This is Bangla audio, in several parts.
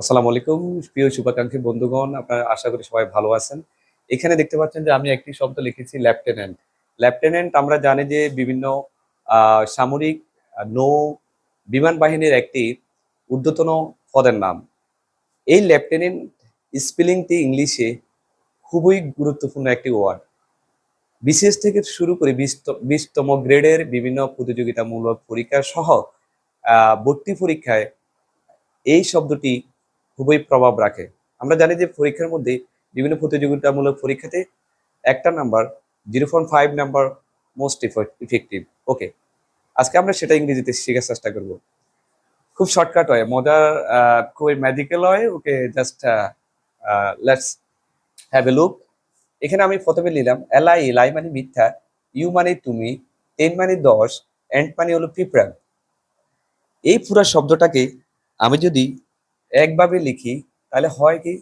আসসালামু আলাইকুম, প্রিয় শুভাকাঙ্ক্ষী বন্ধুগণ, আপনারা আশা করি সবাই ভালো আছেন। এখানে দেখতে পাচ্ছেন যে আমি একটি শব্দ লিখেছি, লেফটেন্যান্ট। লেফটেন্যান্ট, আমরা জানি যে বিভিন্ন সামরিক নৌ, বিমান বাহিনীর একটি ঊর্ধ্বতন পদের নাম। এই লেফটেন্যান্ট স্পেলিংটি ইংলিশে খুবই গুরুত্বপূর্ণ একটি ওয়ার্ড। বিশেষ থেকে শুরু করে বিশত- বিশতম গ্রেডের বিভিন্ন প্রতিযোগিতামূলক পরীক্ষা সহ ভর্তি পরীক্ষায় এই শব্দটি খুবই প্রভাব রাখে। আমরা জানি যে পরীক্ষার মধ্যে বিভিন্ন প্রতিযোগিতামূলক পরীক্ষাতে একটা number zero point five number most effective okay আজকে আমরা সেটা ইংরেজিতে শেখার চেষ্টা করব। খুব শর্টকাট হয়, মজার খুবই ম্যাজিক্যাল হয়। Okay just let's have a look এখানে আমি প্রথমে নিলাম এলাই এলাই মানে মিথ্যা ইউ মানে তুমি টেন মানে দশ এন্ড মানে হলো পিঁপড়া। এই পুরা শব্দটাকে আমি যদি একভাবে লিখি, তাহলে হয় কি?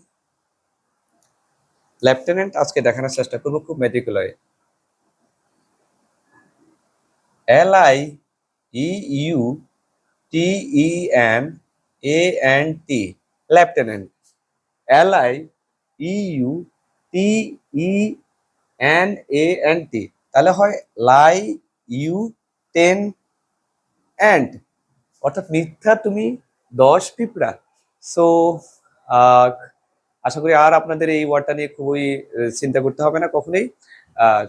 লেফটেন্যান্ট আজকে দেখানোর চেষ্টা করব খুব হয়। L I E U T E N A N T lieutenant L I E U T E N A N T তাহলে হয় লাই ইউ টেন অ্যান্ড অর্থাৎ মিথ্যা তুমি দশ পিঁপড়া সো আশা করি আর আপনাদের এই ওয়ার্ডটা নিয়ে খুবই চিন্তা করতে হবে না কখনোই।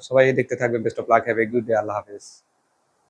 সবাই দেখতে থাকবেন best of luck have a good day আল্লাহ হাফেজ।